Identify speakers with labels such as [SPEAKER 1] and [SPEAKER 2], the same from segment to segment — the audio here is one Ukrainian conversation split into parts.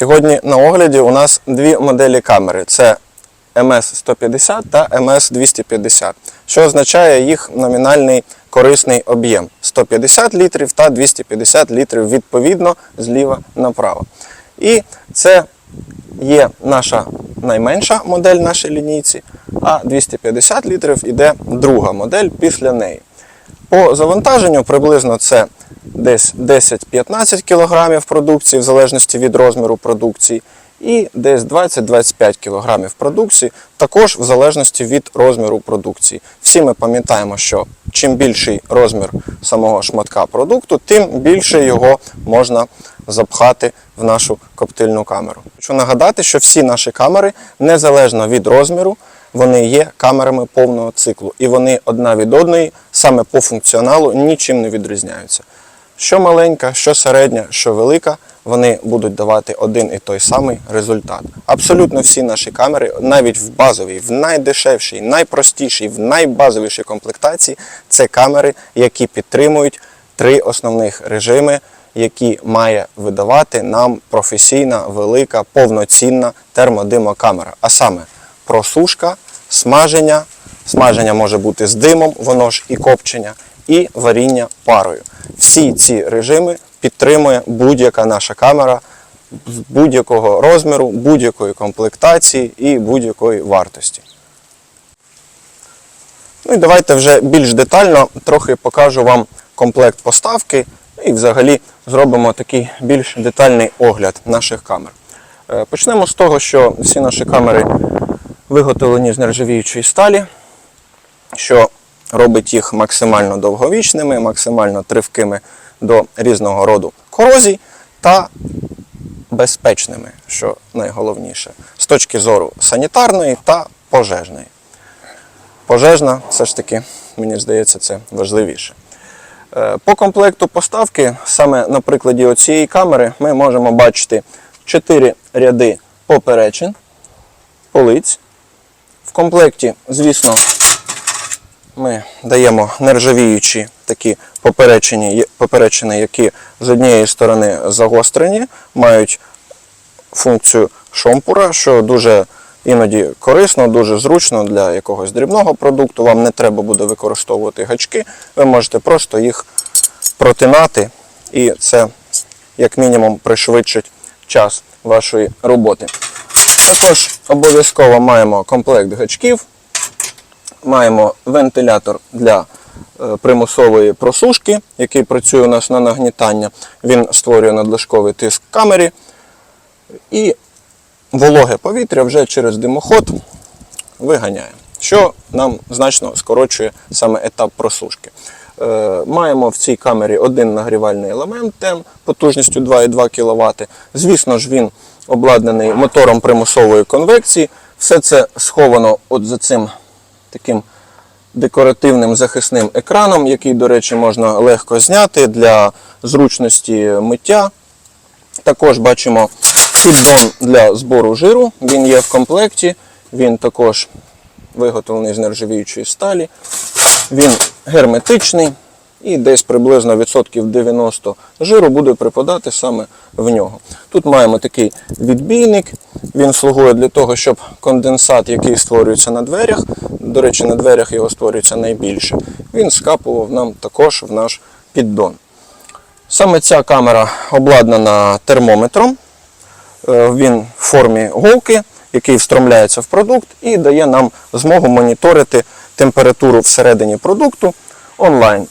[SPEAKER 1] Сьогодні на огляді у нас дві моделі камери: це MS-150 та MS-250, що означає їх номінальний корисний об'єм 150 літрів та 250 літрів відповідно зліва направо. І це є наша найменша модель нашій лінійці, а 250 літрів іде друга модель після неї. По завантаженню приблизно це десь 10-15 кг продукції, в залежності від розміру продукції, і десь 20-25 кг продукції, також в залежності від розміру продукції. Всі ми пам'ятаємо, що чим більший розмір самого шматка продукту, тим більше його можна запхати в нашу коптильну камеру. Хочу нагадати, що всі наші камери, незалежно від розміру, вони є камерами повного циклу, і вони одна від одної саме по функціоналу нічим не відрізняються. Що маленька, що середня, що велика, вони будуть давати один і той самий результат. Абсолютно всі наші камери, навіть в базовій, в найдешевшій, найпростішій, в найбазовішій комплектації, це камери, які підтримують три основних режими, які має видавати нам професійна, велика, повноцінна термодимокамера. А саме просушка, смаження. Смаження може бути з димом, воно ж і копчення, і варіння парою. Всі ці режими підтримує будь-яка наша камера будь-якого розміру, будь-якої комплектації і будь-якої вартості. Ну і давайте вже більш детально трохи покажу вам комплект поставки і взагалі зробимо такий більш детальний огляд наших камер. Е, Почнемо з того, що всі наші камери виготовлені з нержавіючої сталі, що робить їх максимально довговічними, максимально тривкими до різного роду корозій та безпечними, що найголовніше, з точки зору санітарної та пожежної. Пожежна, все ж таки, мені здається, це важливіше. Е, По комплекту поставки, саме на прикладі цієї камери, ми можемо бачити 4 ряди поперечин, полиць. В комплекті, звісно, ми даємо нержавіючі такі поперечини, поперечини, які з однієї сторони загострені, мають функцію шомпура, що дуже іноді корисно, дуже зручно для якогось дрібного продукту. Вам не треба буде використовувати гачки, ви можете просто їх протинати, і це як мінімум пришвидшить час вашої роботи. Також обов'язково маємо комплект гачків, маємо вентилятор для е, примусової просушки, який працює у нас на нагнітання. Він створює надлишковий тиск камері. І вологе повітря вже через димоход виганяє, що нам значно скорочує саме етап просушки. Е, Маємо в цій камері один нагрівальний елемент TEM потужністю 2,2 кВт. Звісно ж, він обладнаний мотором примусової конвекції. Все це сховано от за цим таким декоративним захисним екраном, який, до речі, можна легко зняти для зручності миття. Також бачимо піддон для збору жиру. Він є в комплекті. Він також виготовлений з нержавіючої сталі. Він герметичний і десь приблизно відсотків 90 жиру буде припадати саме в нього. Тут маємо такий відбійник. Він слугує для того, щоб конденсат, який створюється на дверях, до речі, на дверях його створюється найбільше, він скапував нам також в наш піддон. Саме ця камера обладнана термометром. Е, Він в формі голки, який встромляється в продукт і дає нам змогу моніторити температуру всередині продукту онлайн.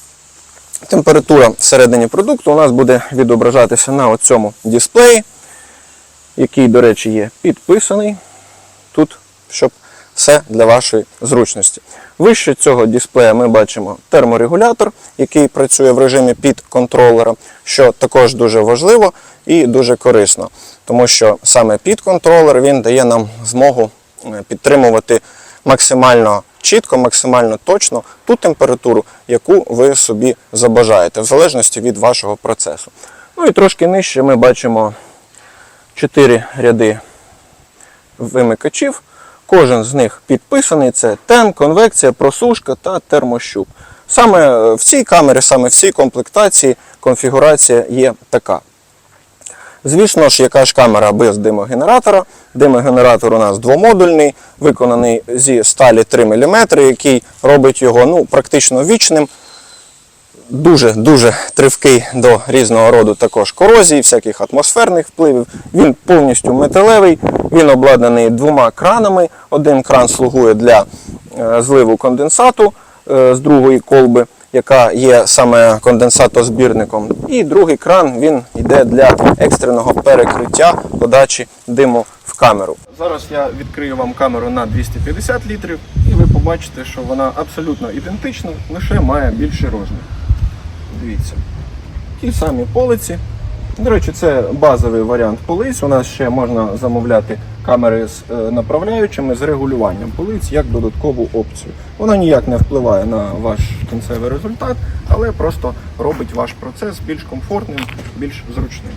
[SPEAKER 1] Температура всередині продукту у нас буде відображатися на цьому дисплеї, який, до речі, є підписаний тут, щоб все для вашої зручності. Вище цього дисплея ми бачимо терморегулятор, який працює в режимі під контролера, що також дуже важливо і дуже корисно, тому що саме під контролер він дає нам змогу е, підтримувати максимально чітко, максимально точно ту температуру, яку ви собі забажаєте, в залежності від вашого процесу. Ну і трошки нижче ми бачимо 4 ряди вимикачів. Кожен з них підписаний: це тен, конвекція, просушка та термощуп. Саме в цій камері, саме в цій комплектації конфігурація є така. Звісно ж, яка ж камера без димогенератора. Димогенератор у нас двомодульний, виконаний зі сталі 3 мм, який робить його ну, практично вічним. Дуже дуже тривкий до різного роду також корозії, всяких атмосферних впливів. Він повністю металевий, він обладнаний двома кранами. Один кран слугує для е, зливу конденсату е, з другої колби, яка є саме конденсатозбірником. І другий кран він йде для екстреного перекриття подачі диму в камеру. Зараз я відкрию вам камеру на 250 літрів, і ви побачите, що вона абсолютно ідентична, лише має більший розмір. Дивіться. Ті самі полиці. До речі, це базовий варіант полиць. У нас ще можна замовляти камери з е, направляючими з регулюванням полиць як додаткову опцію. Вона ніяк не впливає на ваш кінцевий результат, але просто робить ваш процес більш комфортним, більш зручним.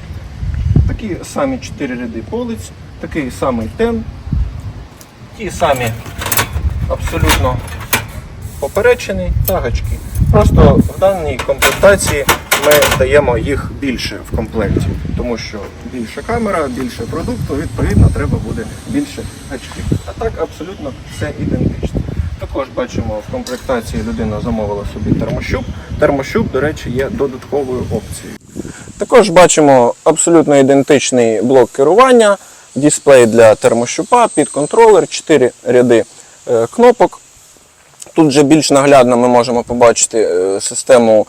[SPEAKER 1] Такі самі 4 ряди полиць, такий самий тен, ті самі абсолютно поперечини та гачки. Просто в даній комплектації ми даємо їх більше в комплекті, тому що більша камера, більше продукту, відповідно, треба буде більше гачків. А так абсолютно все ідентично. Також бачимо, в комплектації людина замовила собі термощуп. Термощуп, до речі, є додатковою опцією. Також бачимо абсолютно ідентичний блок керування, дисплей для термощупа, підконтролер, 4 ряди е, кнопок. Тут вже більш наглядно ми можемо побачити е, систему,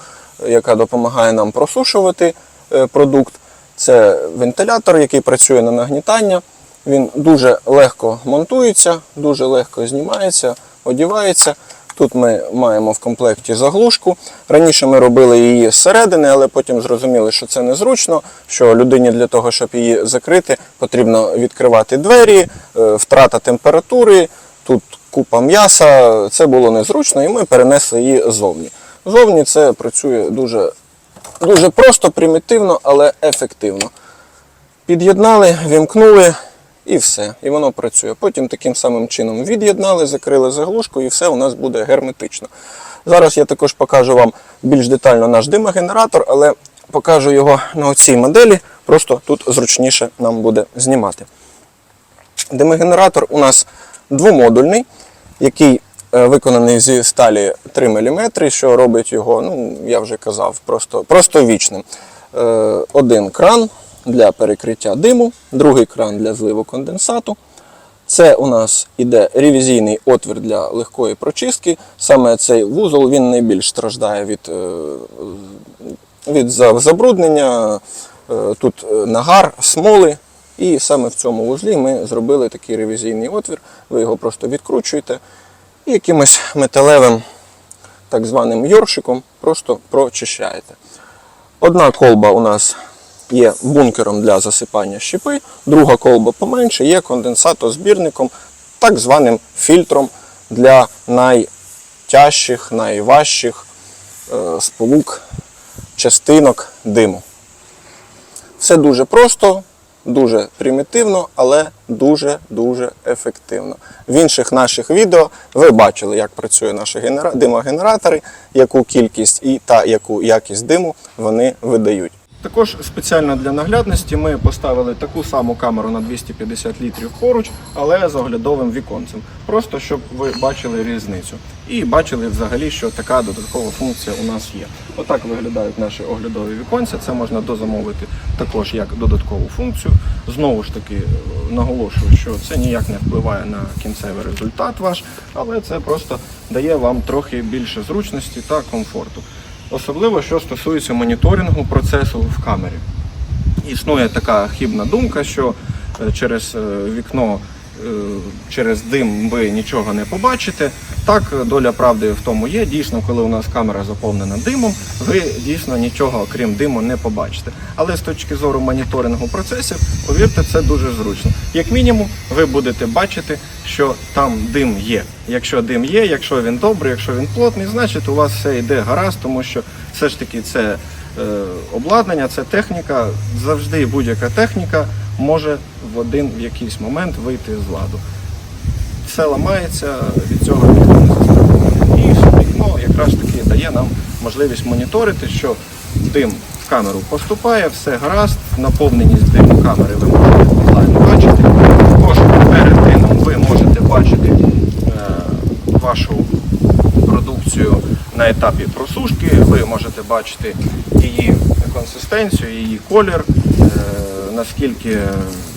[SPEAKER 1] яка допомагає нам просушувати е, продукт. Це вентилятор, який працює на нагнітання. Він дуже легко монтується, дуже легко знімається, одівається. Тут ми маємо в комплекті заглушку. Раніше ми робили її зсередини, але потім зрозуміли, що це незручно, що людині для того, щоб її закрити, потрібно відкривати двері, е, втрата температури, тут купа м'яса. Це було незручно, і ми перенесли її ззовні. Зовні це працює дуже, дуже просто, примітивно, але ефективно. Під'єднали, вімкнули і все. І воно працює. Потім таким самим чином від'єднали, закрили заглушку і все у нас буде герметично. Зараз я також покажу вам більш детально наш димогенератор, але покажу його на цій моделі. Просто тут зручніше нам буде знімати. Димогенератор у нас двомодульний, який виконаний зі сталі 3 мм, що робить його, ну, я вже казав, просто, просто вічним. Е, Один кран для перекриття диму, другий кран для зливу конденсату. Це у нас іде ревізійний отвір для легкої прочистки. Саме цей вузол він найбільш страждає від, е, від забруднення. Е, Тут е, нагар, смоли. І саме в цьому вузлі ми зробили такий ревізійний отвір. Ви його просто відкручуєте і якимось металевим так званим йоршиком просто прочищаєте. Одна колба у нас є бункером для засипання щепи, друга колба поменше є конденсатозбірником, так званим фільтром для найтяжчих, найважчих е, сполук частинок диму. Все дуже просто, дуже примітивно, але дуже-дуже ефективно. В інших наших відео ви бачили, як працює наші генера... димогенератори, яку кількість і та яку якість диму вони видають. Також спеціально для наглядності ми поставили таку саму камеру на 250 літрів поруч, але з оглядовим віконцем. Просто щоб ви бачили різницю. І бачили взагалі, що така додаткова функція у нас є. Отак виглядають наші оглядові віконця. Це можна дозамовити також як додаткову функцію. Знову ж таки, е, наголошую, що це ніяк не впливає на кінцевий результат ваш, але це просто дає вам трохи більше зручності та комфорту. Особливо, що стосується моніторингу процесу в камері. Існує така хибна думка, що е, через е, вікно, через дим ви нічого не побачите. Так, доля правди в тому є. Дійсно, коли у нас камера заповнена димом, ви дійсно нічого крім диму не побачите. Але з точки зору моніторингу процесів, повірте, це дуже зручно. Як мінімум, ви будете бачити, що там дим є. Якщо дим є, якщо він добрий, якщо він плотний, значить у вас все йде гаразд, тому що все ж таки це е, обладнання, це техніка. Завжди будь-яка техніка може в один в якийсь момент вийти з ладу. Все ламається, від цього ніхто не застрахований. І вікно якраз таки дає нам можливість моніторити, що дим в камеру поступає, все гаразд, наповненість диму камери ви можете онлайн бачити. Також перед димом ви можете бачити е, вашу продукцію на етапі просушки. Ви можете бачити її консистенцію, її колір, наскільки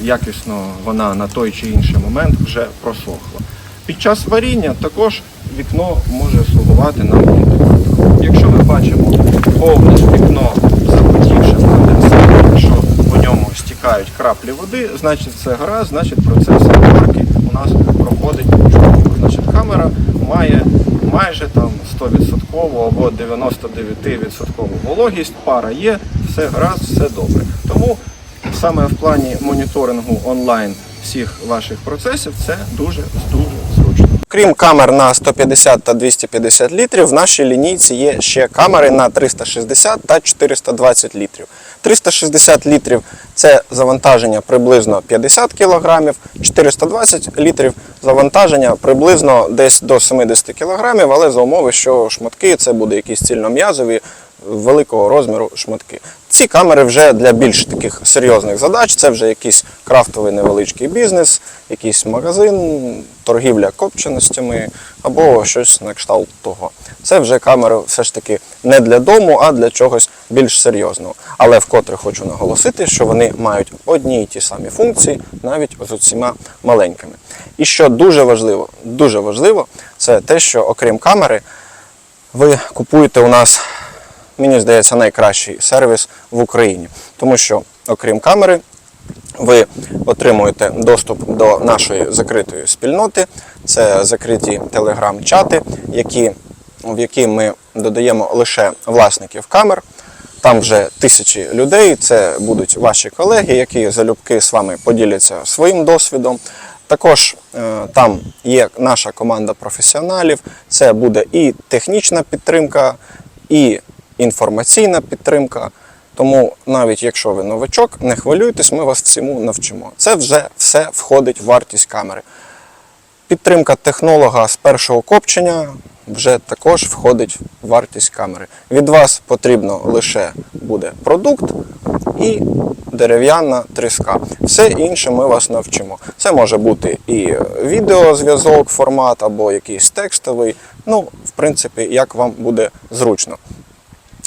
[SPEAKER 1] якісно вона на той чи інший момент вже просохла. Під час варіння також вікно може слугувати нам індикатором. Якщо ми бачимо повне вікно запотівше конденсатор, якщо по ньому стікають краплі води, значить це гаразд, значить процес варки у нас проходить. Значить камера має майже там 100% або 99% вологість, пара є, все гаразд, все добре. Тому саме в плані моніторингу онлайн всіх ваших процесів це дуже дуже зручно. Крім камер на 150 та 250 літрів, в нашій лінійці є ще камери на 360 та 420 літрів. 360 літрів це завантаження приблизно 50 кг, 420 літрів завантаження приблизно десь до 70 кг, але за умови, що шматки це буде якісь цільном'язові великого розміру шматки. Ці камери вже для більш таких серйозних задач. Це вже якийсь крафтовий невеличкий бізнес, якийсь магазин, торгівля копченостями або щось на кшталт того. Це вже камери все ж таки не для дому, а для чогось більш серйозного. Але вкотре хочу наголосити, що вони мають одні й ті самі функції, навіть з усіма маленькими. І що дуже важливо, дуже важливо, це те, що окрім камери, ви купуєте у нас мені здається, найкращий сервіс в Україні. Тому що, окрім камери, ви отримуєте доступ до нашої закритої спільноти. Це закриті телеграм-чати, які, в які ми додаємо лише власників камер. Там вже тисячі людей, це будуть ваші колеги, які залюбки з вами поділяться своїм досвідом. Також е, там є наша команда професіоналів, це буде і технічна підтримка, і інформаційна підтримка. Тому навіть якщо ви новачок, не хвилюйтесь, ми вас всьому навчимо. Це вже все входить в вартість камери. Підтримка технолога з першого копчення вже також входить в вартість камери. Від вас потрібно лише буде продукт і дерев'яна тріска. Все інше ми вас навчимо. Це може бути і відеозв'язок, формат, або якийсь текстовий. Ну, в принципі, як вам буде зручно.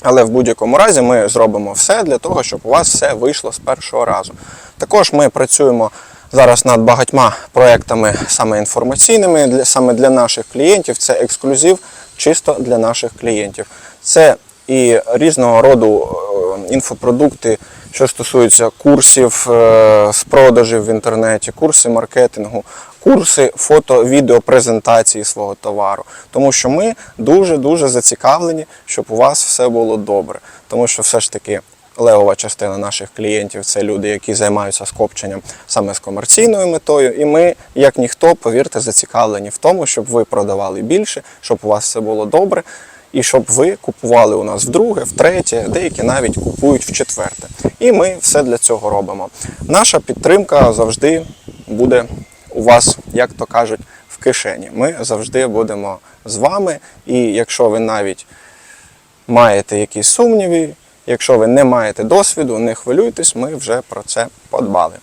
[SPEAKER 1] Але в будь-якому разі ми зробимо все для того, щоб у вас все вийшло з першого разу. Також ми працюємо зараз над багатьма проектами саме інформаційними, для, саме для наших клієнтів. Це ексклюзив чисто для наших клієнтів. Це і різного роду е, інфопродукти, що стосуються курсів е, з продажів в інтернеті, курси маркетингу, курси фото-відео презентації свого товару. Тому що ми дуже-дуже зацікавлені, щоб у вас все було добре. Тому що все ж таки левова частина наших клієнтів це люди, які займаються скопченням саме з комерційною метою. І ми, як ніхто, повірте, зацікавлені в тому, щоб ви продавали більше, щоб у вас все було добре. І щоб ви купували у нас вдруге, втретє, деякі навіть купують в четверте. І ми все для цього робимо. Наша підтримка завжди буде у вас, як то кажуть, в кишені. Ми завжди будемо з вами. І якщо ви навіть маєте якісь сумніви, якщо ви не маєте досвіду, не хвилюйтесь, ми вже про це подбали.